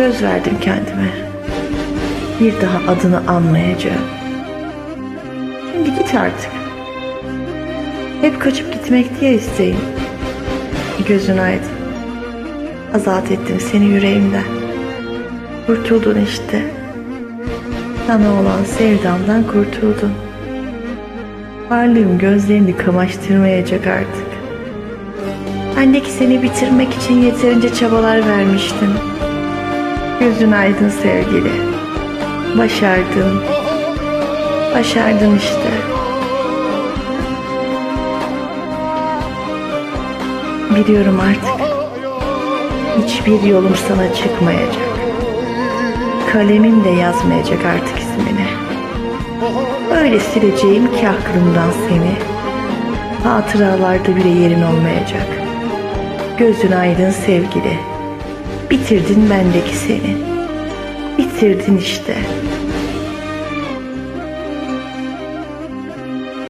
Söz verdim kendime. Bir daha adını anmayacağım. Şimdi git artık. Hep kaçıp gitmek diye isteğim. Gözün aydın. Azat ettim seni yüreğimden. Kurtuldun işte. Sana olan sevdamdan kurtuldun. Varlığım gözlerini kamaştırmayacak artık. Bendeki seni bitirmek için yeterince çabalar vermiştim. Gözün aydın sevgili. Başardın. Başardın işte. Biliyorum artık. Hiçbir yolum sana çıkmayacak. Kalemim de yazmayacak artık ismini. Öyle sileceğim ki aklımdan seni. Hatıralarda bile yerin olmayacak. Gözün aydın sevgili. Bitirdin bendeki seni. Bitirdin işte.